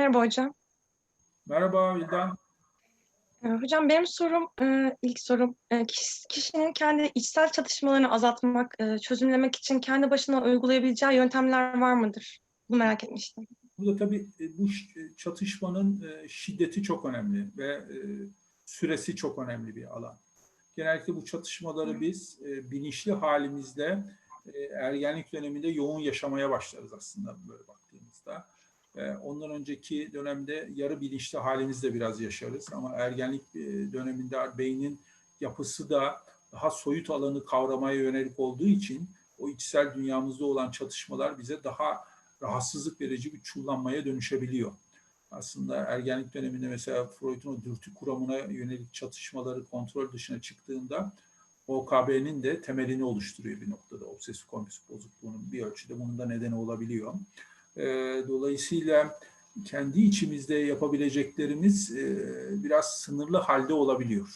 Merhaba hocam. Merhaba Vildan. Ee, Hocam benim sorum, e, ilk sorum, e, kiş- kişinin kendi içsel çatışmalarını azaltmak, e, çözümlemek için kendi başına uygulayabileceği yöntemler var mıdır? Bunu merak etmiştim. Burada tabii bu çatışmanın şiddeti çok önemli ve süresi çok önemli bir alan. Genellikle bu çatışmaları biz bilinçli halimizde ergenlik döneminde yoğun yaşamaya başlarız aslında böyle baktığımızda. E, Ondan önceki dönemde yarı bilinçli halimizde biraz yaşarız ama ergenlik e, döneminde beynin yapısı da daha soyut alanı kavramaya yönelik olduğu için o içsel dünyamızda olan çatışmalar bize daha rahatsızlık verici bir çullanmaya dönüşebiliyor. Aslında ergenlik döneminde mesela Freud'un o dürtü kuramına yönelik çatışmaları kontrol dışına çıktığında OKB'nin de temelini oluşturuyor bir noktada. Obsesif kompulsif bozukluğunun bir ölçüde bunun da nedeni olabiliyor. Ee, dolayısıyla kendi içimizde yapabileceklerimiz e, biraz sınırlı halde olabiliyor.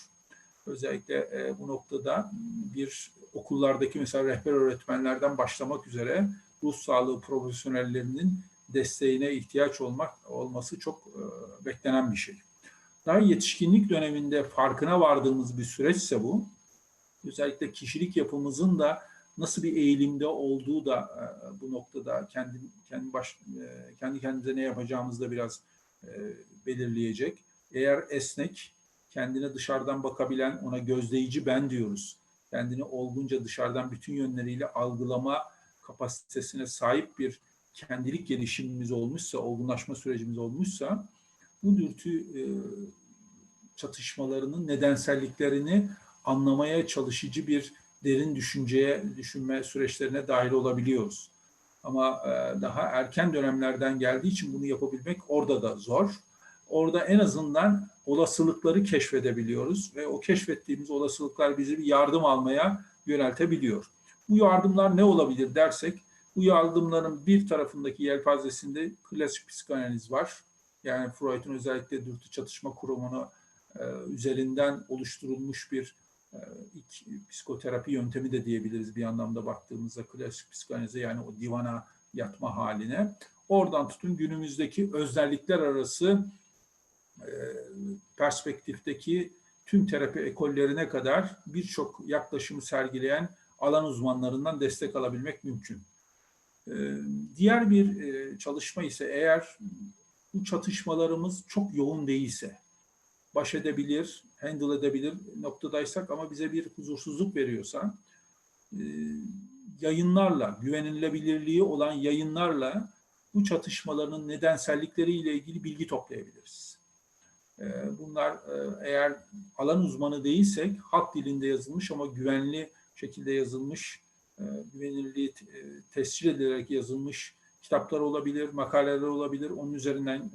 Özellikle e, bu noktada bir okullardaki mesela rehber öğretmenlerden başlamak üzere ruh sağlığı profesyonellerinin desteğine ihtiyaç olmak olması çok e, beklenen bir şey. Daha yetişkinlik döneminde farkına vardığımız bir süreçse bu, özellikle kişilik yapımızın da nasıl bir eğilimde olduğu da e, bu noktada kendi kendi baş e, kendi kendimize ne yapacağımızı da biraz e, belirleyecek. Eğer esnek, kendine dışarıdan bakabilen, ona gözleyici ben diyoruz. Kendini olgunca dışarıdan bütün yönleriyle algılama kapasitesine sahip bir kendilik gelişimimiz olmuşsa, olgunlaşma sürecimiz olmuşsa bu dürtü çatışmalarının nedenselliklerini anlamaya çalışıcı bir derin düşünceye, düşünme süreçlerine dahil olabiliyoruz. Ama e, daha erken dönemlerden geldiği için bunu yapabilmek orada da zor. Orada en azından olasılıkları keşfedebiliyoruz ve o keşfettiğimiz olasılıklar bizi bir yardım almaya yöneltebiliyor. Bu yardımlar ne olabilir dersek, bu yardımların bir tarafındaki yelpazesinde klasik psikanaliz var. Yani Freud'un özellikle dürtü çatışma kurumunu e, üzerinden oluşturulmuş bir ilk psikoterapi yöntemi de diyebiliriz bir anlamda baktığımızda klasik psikanalize yani o divana yatma haline. Oradan tutun günümüzdeki özellikler arası e, perspektifteki tüm terapi ekollerine kadar birçok yaklaşımı sergileyen alan uzmanlarından destek alabilmek mümkün. Ee, Diğer bir e, çalışma ise eğer bu çatışmalarımız çok yoğun değilse, baş edebilir, handle edebilir noktadaysak ama bize bir huzursuzluk veriyorsa, e, yayınlarla, güvenilebilirliği olan yayınlarla bu çatışmaların nedensellikleriyle ilgili bilgi toplayabiliriz. E, Bunlar e, eğer alan uzmanı değilsek halk dilinde yazılmış ama güvenli şekilde yazılmış, güvenilirliği e, tescil edilerek yazılmış kitaplar olabilir, makaleler olabilir. Onun üzerinden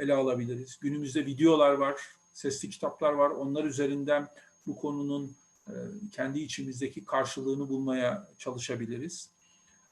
ele alabiliriz. Günümüzde videolar var, sesli kitaplar var. Onlar üzerinden bu konunun e, kendi içimizdeki karşılığını bulmaya çalışabiliriz.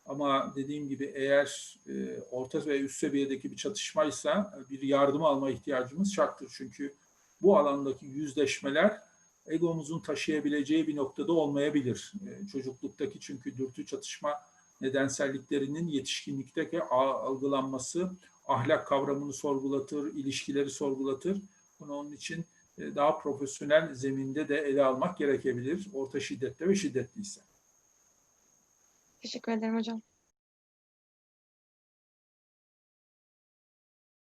Ama dediğim gibi eğer e, orta ve üst seviyedeki bir çatışmaysa bir yardım alma ihtiyacımız şarttır. Çünkü bu alandaki yüzleşmeler egomuzun taşıyabileceği bir noktada olmayabilir. E, çocukluktaki çünkü dürtü çatışma nedenselliklerinin yetişkinlikteki algılanması ahlak kavramını sorgulatır, ilişkileri sorgulatır. Bunu onun için e, daha profesyonel zeminde de ele almak gerekebilir. Orta şiddette ve şiddetliyse. Teşekkür ederim hocam.